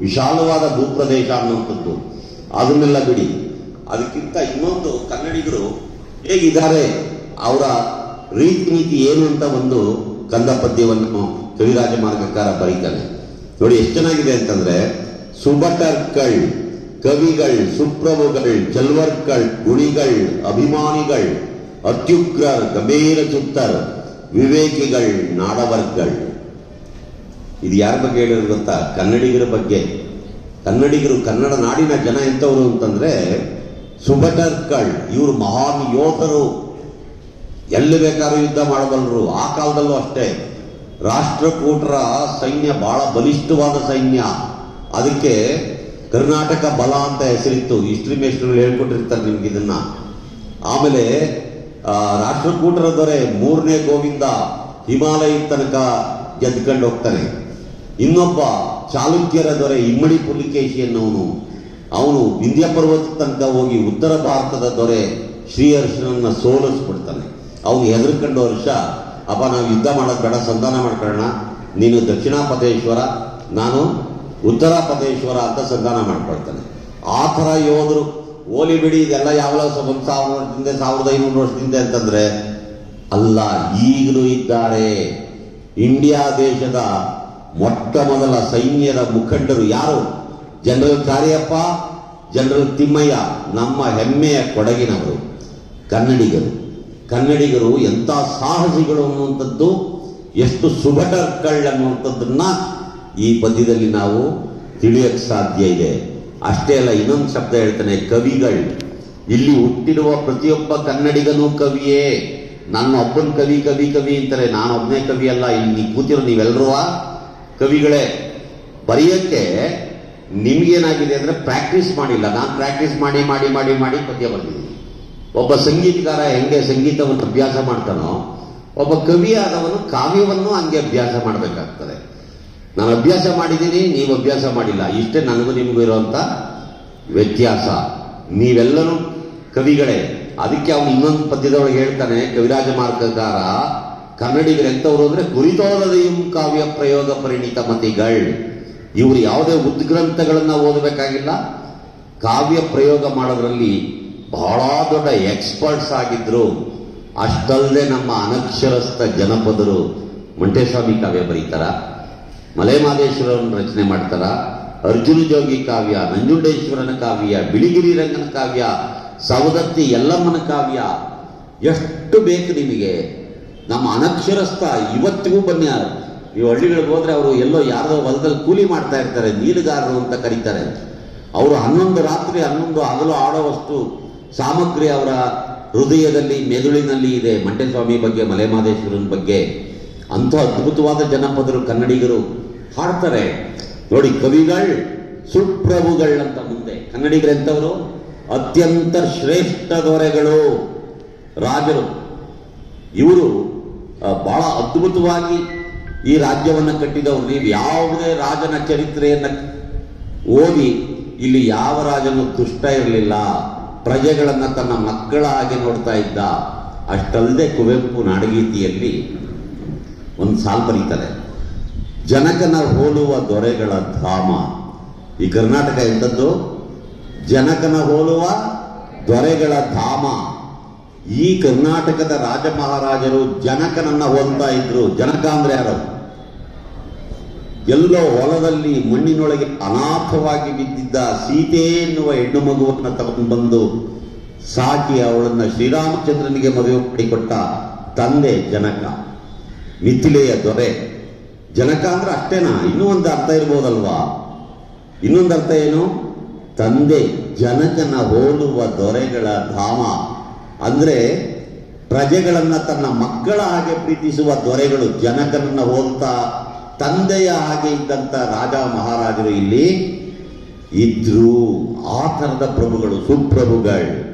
ವಿಶಾಲವಾದ ಭೂಪ್ರದೇಶ ಅನ್ನುವಂಥದ್ದು. ಅದನ್ನೆಲ್ಲ ಬಿಡಿ. ಅದಕ್ಕಿಂತ ಇನ್ನೊಂದು ಕನ್ನಡಿಗರು ಹೇಗಿದ್ದಾರೆ, ಅವರ ರೀತಿ ನೀತಿ ಏನು ಅಂತ ಒಂದು ಕಂದ ಪದ್ಯವನ್ನು ಕವಿರಾಜ ಮಾರ್ಗಕಾರ ಬರೀತಾನೆ. ನೋಡಿ, ಎಷ್ಟು ಚೆನ್ನಾಗಿದೆ ಅಂತಂದ್ರೆ, ಸುಭಟರ್ಕಳ್, ಕವಿಗಳ್, ಸುಪ್ರಭುಗಳ್ ಚಲ್ವರ್ಕಳ್ ಗುಣಿಗಳ್, ಅಭಿಮಾನಿಗಳ್ ಅತ್ಯುಗ್ರ ಗಂಭೀರ ಚಿತ್ತರ್ ವಿವೇಕಿಗಳ್ ನಾಡವರ್ಗಳ್ ಇದು ಯಾರ ಬಗ್ಗೆ ಹೇಳಿರೋದು ಗೊತ್ತಾ? ಕನ್ನಡಿಗರ ಬಗ್ಗೆ. ಕನ್ನಡಿಗರು ಕನ್ನಡ ನಾಡಿನ ಜನ ಎಂಥವ್ರು ಅಂತಂದರೆ ಸುಭಟರ್ಕಳ್ ಇವರು ಮಹಾನ್ ಯೋಧರು ಎಲ್ಲಿ ಬೇಕಾದ್ರೂ ಯುದ್ಧ ಮಾಡಬಲ್ಲರು. ಆ ಕಾಲದಲ್ಲೂ ಅಷ್ಟೇ. ರಾಷ್ಟ್ರಕೂಟರ ಸೈನ್ಯ ಬಹಳ ಬಲಿಷ್ಠವಾದ ಸೈನ್ಯ. ಅದಕ್ಕೆ ಕರ್ನಾಟಕ ಬಲ ಅಂತ ಹೆಸರಿತ್ತು. ಹಿಸ್ಟ್ರಿ ಮೇಸ್ಟ್ರು ಹೇಳ್ಕೊಟ್ಟಿರ್ತಾರೆ ನಿಮ್ಗೆ ಇದನ್ನ. ಆಮೇಲೆ ರಾಷ್ಟ್ರಕೂಟರ ದೊರೆ ಮೂರನೇ ಗೋವಿಂದ ಹಿಮಾಲಯ ತನಕ ಗೆದ್ಕೊಂಡು ಹೋಗ್ತಾನೆ ಇನ್ನೊಬ್ಬ ಚಾಲುಕ್ಯರ ದೊರೆ ಇಮ್ಮಡಿ ಪುಲಿಕೇಶಿ ಅನ್ನೋನು ಅವನು ವಿಂಧ್ಯ ಪರ್ವತ ತನಕ ಹೋಗಿ ಉತ್ತರ ಭಾರತದ ದೊರೆ ಶ್ರೀಹರ್ಷನನ್ನ ಸೋಲಿಸ್ಬಿಡ್ತಾನೆ. ಅವನು ಹೆದರ್ಕೊಂಡು ವರ್ಷ ಅಪ್ಪ, ನಾವು ಯುದ್ಧ ಮಾಡೋದು ಬೇಡ, ಸಂಧಾನ ಮಾಡ್ಕೊಳ್ಳೋಣ ನೀನು ದಕ್ಷಿಣ ಪದೇಶ್ವರ ನಾನು ಉತ್ತರ ಪದೇಶ್ವರ ಅಂತ ಸಂಧಾನ ಮಾಡ್ಕೊಳ್ತಾನೆ. ಆ ಥರ ಯೋಧರು, ಓಲಿ ಬಿಡಿ, ಇದೆಲ್ಲ ಯಾವಲ ಒಂದು ಸಾವಿರ ವರ್ಷದಿಂದ, ಸಾವಿರದ ಐನೂರು ವರ್ಷದಿಂದ ಅಂತಂದರೆ, ಅಲ್ಲ, ಈಗಲೂ ಇದ್ದಾರೆ. ಇಂಡಿಯಾ ದೇಶದ ಮೊಟ್ಟ ಮೊದಲ ಸೈನ್ಯದ ಮುಖಂಡರು ಯಾರು? ಜನರಲ್ ಕಾರ್ಯಪ್ಪ, ಜನರಲ್ ತಿಮ್ಮಯ್ಯ, ನಮ್ಮ ಹೆಮ್ಮೆಯ ಕೊಡಗಿನವರು, ಕನ್ನಡಿಗರು. ಕನ್ನಡಿಗರು ಎಂಥ ಸಾಹಸಿಗಳು ಅನ್ನುವಂಥದ್ದು, ಎಷ್ಟು ಸುಭಟರ್ಕಳ್ ಅನ್ನುವಂಥದ್ದನ್ನ ಈ ಪದ್ಯದಲ್ಲಿ ನಾವು ತಿಳಿಯಕ್ಕೆ ಸಾಧ್ಯ ಇದೆ. ಅಷ್ಟೇ ಅಲ್ಲ, ಇನ್ನೊಂದು ಶಬ್ದ ಹೇಳ್ತಾನೆ, ಕವಿಗಳು. ಇಲ್ಲಿ ಹುಟ್ಟಿರುವ ಪ್ರತಿಯೊಬ್ಬ ಕನ್ನಡಿಗನೂ ಕವಿಯೇ. ನನ್ನ ಒಬ್ಬನ ಕವಿ ಕವಿ ಕವಿ ಅಂತಾರೆ ನಾನು ಒಬ್ಬನೇ ಕವಿ ಅಲ್ಲ, ಇಲ್ಲಿ ಕೂತಿರೋ ನೀವೆಲ್ಲರೂ ಕವಿಗಳೇ, ಬರೆಯೋಕ್ಕೆ ನಿಮ್ಗೇನಾಗಿದೆ ಅಂದರೆ ಪ್ರಾಕ್ಟೀಸ್ ಮಾಡಿಲ್ಲ. ನಾನು ಪ್ರಾಕ್ಟೀಸ್ ಮಾಡಿ ಮಾಡಿ ಮಾಡಿ ಮಾಡಿ ಪದ್ಯ ಬಂದಿದ್ದೀನಿ ಒಬ್ಬ ಸಂಗೀತಗಾರ ಹೆಂಗೆ ಸಂಗೀತವನ್ನು ಅಭ್ಯಾಸ ಮಾಡ್ತಾನೋ, ಒಬ್ಬ ಕವಿಯಾದವನು ಕಾವ್ಯವನ್ನು ಹಂಗೆ ಅಭ್ಯಾಸ ಮಾಡಬೇಕಾಗ್ತದೆ. ನಾನು ಅಭ್ಯಾಸ ಮಾಡಿದ್ದೀನಿ, ನೀವು ಅಭ್ಯಾಸ ಮಾಡಿಲ್ಲ. ಇಷ್ಟೇ ನನಗೂ ನಿಮಗೂ ಇರುವಂಥ ವ್ಯತ್ಯಾಸ. ನೀವೆಲ್ಲರೂ ಕವಿಗಳೇ, ಅದಕ್ಕೆ ಅವನು ಇನ್ನೊಂದು ಪದ್ಯದೊಳಗೆ ಹೇಳ್ತಾನೆ, ಕವಿರಾಜ ಮಾರ್ಗಕಾರ ಕನ್ನಡಿಗರು ಎಂಥವ್ರು ಅಂದ್ರೆ ಕುರಿತೋದದೆಯಂ ಕಾವ್ಯ ಪ್ರಯೋಗ ಪರಿಣಿತ ಮತಿಗಳ್. ಇವರು ಯಾವುದೇ ಉದ್ಗ್ರಂಥಗಳನ್ನು ಓದಬೇಕಾಗಿಲ್ಲ. ಕಾವ್ಯ ಪ್ರಯೋಗ ಮಾಡೋದ್ರಲ್ಲಿ ಬಹಳ ದೊಡ್ಡ ಎಕ್ಸ್ಪರ್ಟ್ಸ್ ಆಗಿದ್ರು. ಅಷ್ಟಲ್ಲದೆ ನಮ್ಮ ಅನಕ್ಷರಸ್ಥ ಜನಪದರು ಮಂಟೇಸ್ವಾಮಿ ಕಾವ್ಯ ಬರೀತಾರ ಮಲೆಮಾದೇಶ್ವರವನ್ನು ರಚನೆ ಮಾಡ್ತಾರ, ಅರ್ಜುನ ಜೋಗಿ ಕಾವ್ಯ, ನಂಜುಂಡೇಶ್ವರನ ಕಾವ್ಯ, ಬಿಳಿಗಿರಿ ರಂಗನ ಕಾವ್ಯ, ಸವದತ್ತಿ ಯಲ್ಲಮ್ಮನ ಕಾವ್ಯ, ಎಷ್ಟು ಬೇಕು ನಿಮಗೆ. ನಮ್ಮ ಅನಕ್ಷರಸ್ಥ ಇವತ್ತಿಗೂ ಬನ್ನಿ ಈ ಹಳ್ಳಿಗಳಿಗೆ ಹೋದ್ರೆ ಅವರು ಎಲ್ಲೋ ಯಾರದೋ ಹೊಲದಲ್ಲಿ ಕೂಲಿ ಮಾಡ್ತಾ ಇರ್ತಾರೆ ನೀಲುಗಾರರು ಅಂತ ಕರೀತಾರೆ. ಅವರು ಹನ್ನೊಂದು ರಾತ್ರಿ ಹನ್ನೊಂದು ಹಗಲು ಆಡೋವಷ್ಟು ಸಾಮಗ್ರಿ ಅವರ ಹೃದಯದಲ್ಲಿ, ಮೆದುಳಿನಲ್ಲಿ ಇದೆ. ಮಂಟೆಸ್ವಾಮಿ ಬಗ್ಗೆ, ಮಲೆಮಾದೇಶ್ವರನ ಬಗ್ಗೆ. ಅಂಥ ಅದ್ಭುತವಾದ ಜನಪದರು, ಕನ್ನಡಿಗರು ಹಾಡ್ತಾರೆ. ನೋಡಿ, ಕವಿಗಳು ಸುಪ್ರಭುಗಳ್ ಅಂತ ಮುಂದೆ. ಕನ್ನಡಿಗರೆಂಥವರು ಅತ್ಯಂತ ಶ್ರೇಷ್ಠ ದೊರೆಗಳು ರಾಜರು. ಇವರು ಬಹಳ ಅದ್ಭುತವಾಗಿ ಈ ರಾಜ್ಯವನ್ನು ಕಟ್ಟಿದವರು. ನೀವು ಯಾವುದೇ ರಾಜನ ಚರಿತ್ರೆಯನ್ನ ಓದಿ ಇಲ್ಲಿ ಯಾವ ರಾಜನು ದುಷ್ಟ ಇರಲಿಲ್ಲ, ಪ್ರಜೆಗಳನ್ನ ತನ್ನ ಮಕ್ಕಳ ಹಾಗೆ ನೋಡ್ತಾ ಇದ್ದ ಅಷ್ಟಲ್ಲದೆ ಕುವೆಂಪು ನಾಡಗೀತಿಯಲ್ಲಿ ಒಂದು ಸಾಲ್ ಬರೀತಾರೆ ಜನಕನ ಹೋಲುವ ದೊರೆಗಳ ಧಾಮ. ಈ ಕರ್ನಾಟಕ ಎಂಥದ್ದು ಜನಕನ ಹೋಲುವ ದೊರೆಗಳ ಧಾಮ. ಈ ಕರ್ನಾಟಕದ ರಾಜ ಮಹಾರಾಜರು ಜನಕನನ್ನ ಹೋಲ್ತಾ ಇದ್ರು. ಜನಕ ಅಂದ್ರೆ ಯಾರು? ಎಲ್ಲೋ ಹೊಲದಲ್ಲಿ ಮಣ್ಣಿನೊಳಗೆ ಅನಾಥವಾಗಿ ಬಿದ್ದಿದ್ದ ಸೀತೆ ಎನ್ನುವ ಹೆಣ್ಣು ಮಗುವನ್ನು ತಗೊಂಡು ಬಂದು ಸಾಕಿ ಅವಳನ್ನು ಶ್ರೀರಾಮಚಂದ್ರನಿಗೆ ಮದುವೆ ಮಾಡಿಕೊಟ್ಟ ತಂದೆ ಜನಕ. ಮಿಥಿಲೆಯ ದೊರೆ. ಜನಕ ಅಂದ್ರೆ ಅಷ್ಟೇನಾ? ಇನ್ನೂ ಒಂದು ಅರ್ಥ ಇರ್ಬೋದಲ್ವಾ? ಇನ್ನೊಂದು ಅರ್ಥ ಏನು? ತಂದೆ ಜನಕನ ಹೋಲುವ ದೊರೆಗಳ ಧಾಮ. ಅಂದ್ರೆ ಪ್ರಜೆಗಳನ್ನು ತನ್ನ ಮಕ್ಕಳ ಹಾಗೆ ಪ್ರೀತಿಸುವ ದೊರೆಗಳು ಜನಕನನ್ನು ಹೋದಂಥ ತಂದೆಯ ಹಾಗೆ ಇದ್ದಂಥ ರಾಜ ಮಹಾರಾಜರು ಇಲ್ಲಿ ಇದ್ರು ಆ ಥರದ ಪ್ರಭುಗಳು, ಸುಪ್ರಭುಗಳು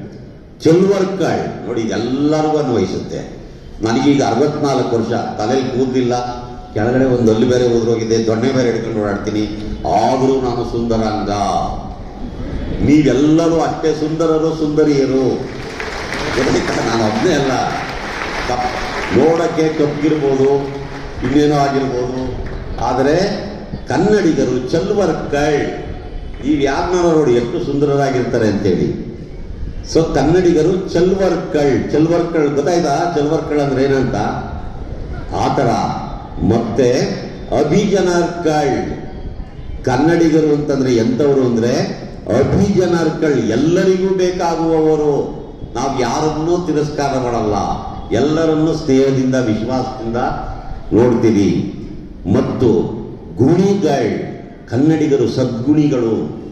ಚೆಲ್ವರ್ಗಳು ನೋಡಿ ಎಲ್ಲರಿಗೂ ಅನ್ವಯಿಸುತ್ತೆ. ನನಗೀಗ ಅರವತ್ನಾಲ್ಕು ವರ್ಷ ತಲೆಯಲ್ಲಿ ಕೂದಲಿಲ್ಲ. ಕೆಳಗಡೆ ಒಂದು ಹಲ್ಲು ಬೇರೆ ಹೋದ್ರೋಗಿದೆ ದೊಣ್ಣೆ ಬೇರೆ ಹಿಡ್ಕೊಂಡು ಓಡಾಡ್ತೀನಿ. ಆದರೂ ನಾನು ಸುಂದರಾಂಗ. ನೀವೆಲ್ಲರೂ ಅಷ್ಟೇ ಸುಂದರರು, ಸುಂದರಿಯರು. ಗೊತ್ತಾಯ್ತಾ? ನಾನು ಒಬ್ಬನೇ ಅಲ್ಲ. ಕಪ್ ನೋಡೋಕ್ಕೆ ಕಪ್ಪಿರ್ಬೋದು ಇನ್ನೇನೋ ಆಗಿರ್ಬೋದು. ಆದರೆ, ಕನ್ನಡಿಗರು ಚಲ್ವರ್ಕಳ್ ಈ ಯಾರನ್ನ ನೋಡಿ ಎಷ್ಟು ಸುಂದರರಾಗಿರ್ತಾರೆ ಅಂತೇಳಿ. ಸೊ ಕನ್ನಡಿಗರು ಚಲ್ವರ್ಕಳ್ ಚಲ್ವರ್ಕಳ್ ಗೊತ್ತಾಯ್ತಾ? ಚಲ್ವರ್ಕಳ್ ಅಂದ್ರೆ ಏನಂತ? ಆ ಥರ. ಮತ್ತೆ ಅಭಿಜನರ್ಕಳ್ ಕನ್ನಡಿಗರು ಅಂತಂದ್ರೆ ಎಂಥವರು ಅಂದ್ರೆ ಅಭಿಜನರ್ಕಳ್ ಎಲ್ಲರಿಗೂ ಬೇಕಾಗುವವರು. ನಾವು ಯಾರನ್ನೂ ತಿರಸ್ಕಾರ ಮಾಡಲ್ಲ. ಎಲ್ಲರನ್ನೂ ಸ್ನೇಹದಿಂದ, ವಿಶ್ವಾಸದಿಂದ ನೋಡ್ತೀವಿ ಮತ್ತು ಗುಣಿಗಳ್ ಕನ್ನಡಿಗರು, ಸದ್ಗುಣಿಗಳು,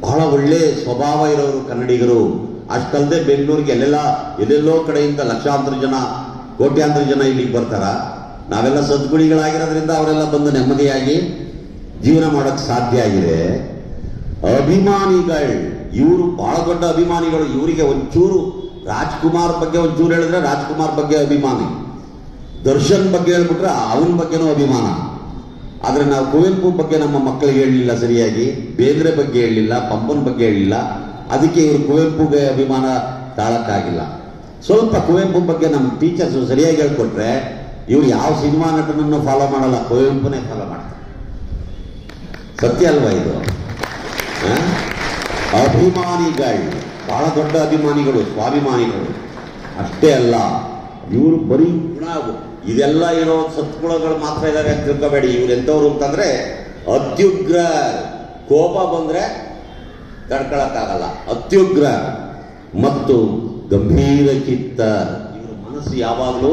ಬಹಳ ಒಳ್ಳೆ ಸ್ವಭಾವ ಇರೋರು ಕನ್ನಡಿಗರು. ಅಷ್ಟಲ್ಲದೆ ಬೆಂಗಳೂರಿಗೆ ಎಲ್ಲೆಲ್ಲ, ಎಲ್ಲೆಲ್ಲೋ ಕಡೆಯಿಂದ ಲಕ್ಷಾಂತರ ಜನ, ಕೋಟ್ಯಾಂತರ ಜನ ಇಲ್ಲಿಗೆ ಬರ್ತಾರ. ನಾವೆಲ್ಲ ಸದ್ಗುಣಿಗಳಾಗಿರೋದ್ರಿಂದ ಅವರೆಲ್ಲ ಬಂದು ನೆಮ್ಮದಿಯಾಗಿ ಜೀವನ ಮಾಡೋಕ್ಕೆ ಸಾಧ್ಯ ಆಗಿದೆ. ಅಭಿಮಾನಿಗಳು, ಇವರು ಬಹಳ ದೊಡ್ಡ ಅಭಿಮಾನಿಗಳು. ಇವರಿಗೆ ಒಂಚೂರು ರಾಜ್ಕುಮಾರ್ ಬಗ್ಗೆ ಒಂಚೂರು ಹೇಳಿದ್ರೆ ರಾಜ್ಕುಮಾರ್ ಬಗ್ಗೆ ಅಭಿಮಾನಿ. ದರ್ಶನ್ ಬಗ್ಗೆ ಹೇಳ್ಬಿಟ್ರೆ ಅವನ ಬಗ್ಗೆನೂ ಅಭಿಮಾನ. ಆದರೆ ನಾವು ಕುವೆಂಪು ಬಗ್ಗೆ ನಮ್ಮ ಮಕ್ಕಳಿಗೆ ಹೇಳಲಿಲ್ಲ ಸರಿಯಾಗಿ. ಬೇಂದ್ರೆ ಬಗ್ಗೆ ಹೇಳಲಿಲ್ಲ, ಪಂಪನ ಬಗ್ಗೆ ಹೇಳಲಿಲ್ಲ. ಅದಕ್ಕೆ ಇವರು ಕುವೆಂಪುಗೆ ಅಭಿಮಾನ ತಾಳಕ್ಕಾಗಿಲ್ಲ. ಸ್ವಲ್ಪ ಕುವೆಂಪು ಬಗ್ಗೆ ನಮ್ಮ ಟೀಚರ್ಸ್ ಸರಿಯಾಗಿ ಹೇಳ್ಕೊಟ್ರೆ ಇವ್ರು ಯಾವ ಸಿನಿಮಾ ನಟನನ್ನು ಫಾಲೋ ಮಾಡಲ್ಲ, ಕುವೆಂಪುನೇ ಫಾಲೋ ಮಾಡ್ತಾರೆ. ಸತ್ಯ ಅಲ್ವಾ ಇದು? ಅಭಿಮಾನಿಗಳು. ಬಹಳ ದೊಡ್ಡ ಅಭಿಮಾನಿಗಳು, ಸ್ವಾಭಿಮಾನಿಗಳು. ಅಷ್ಟೇ ಅಲ್ಲ, ಇವರು ಬರೀ ಗುಣ ಇದೆಲ್ಲ ಇರೋ ಸತ್ಗುಣಗಳು ಮಾತ್ರ ಇದ್ದಾವೆ ಅಂತ ತಿಳ್ಕೋಬೇಡಿ. ಇವ್ರು ಎಂಥವ್ರು ಅಂತಂದ್ರೆ ಅತ್ಯುಗ್ರ ಕೋಪ ಬಂದ್ರೆ ತಡ್ಕೊಳಕ್ಕಾಗಲ್ಲ ಅತ್ಯುಗ್ರ ಮತ್ತು ಗಂಭೀರ ಚಿತ್ತ. ಇವ್ರ ಮನಸ್ಸು ಯಾವಾಗಲೂ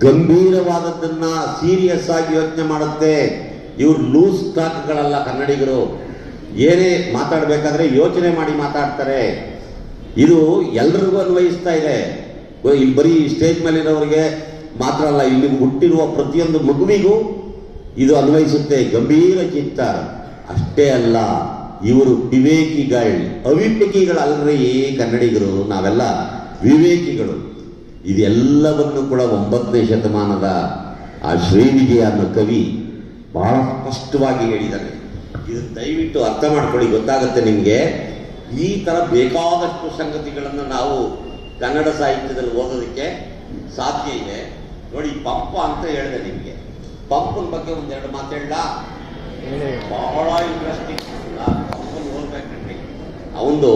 ಗಂಭೀರವಾದದ್ದನ್ನ ಸೀರಿಯಸ್ ಆಗಿ ಯೋಚನೆ ಮಾಡುತ್ತೆ. ಇವ್ರು ಲೂಸ್ ಟಾಕ್ಗಳಲ್ಲ ಕನ್ನಡಿಗರು. ಏನೇ ಮಾತಾಡಬೇಕಾದ್ರೆ ಯೋಚನೆ ಮಾಡಿ ಮಾತಾಡ್ತಾರೆ. ಇದು ಎಲ್ರಿಗೂ ಅನ್ವಯಿಸ್ತಾ ಇದೆ. ಇಲ್ಲಿ ಬರೀ ಸ್ಟೇಜ್ ಮೇಲಿರೋರಿಗೆ ಮಾತ್ರ ಅಲ್ಲ ಇಲ್ಲಿ ಹುಟ್ಟಿರುವ ಪ್ರತಿಯೊಂದು ಮಗುವಿಗೂ ಇದು ಅನ್ವಯಿಸುತ್ತೆ. ಗಂಭೀರ ಚಿತ್ತ ಅಷ್ಟೇ ಅಲ್ಲ, ಇವರು ವಿವೇಕಿಗಳು ಅವಿವೇಕಿಗಳಲ್ರಿ ಕನ್ನಡಿಗರು, ನಾವೆಲ್ಲ ವಿವೇಕಿಗಳು. ಇದೆಲ್ಲವನ್ನು ಕೂಡ ಒಂಬತ್ತನೇ ಶತಮಾನದ ಆ ಶ್ರೀವಿಜಯ ಕವಿ ಬಹಳ ಸ್ಪಷ್ಟವಾಗಿ ಹೇಳಿದ್ದಾರೆ ಇದು ದಯವಿಟ್ಟು ಅರ್ಥ ಮಾಡ್ಕೊಳ್ಳಿ, ಗೊತ್ತಾಗುತ್ತೆ ನಿಮಗೆ. ಈ ಥರ ಬೇಕಾದಷ್ಟು ಸಂಗತಿಗಳನ್ನು ನಾವು ಕನ್ನಡ ಸಾಹಿತ್ಯದಲ್ಲಿ ಓದೋದಕ್ಕೆ ಸಾಧ್ಯ ಇದೆ. ನೋಡಿ ಪಂಪ ಅಂತ ಹೇಳಿದೆ ನಿಮಗೆ. ಪಂಪನ ಬಗ್ಗೆ ಒಂದೆರಡು ಮಾತು ಹೇಳ. ಬಹಳ ಇಂಟ್ರೆಸ್ಟಿಂಗ್ ಪಂಪನ್ ಓದ್ಬೇಕಂಡ್ರಿ ಅವನು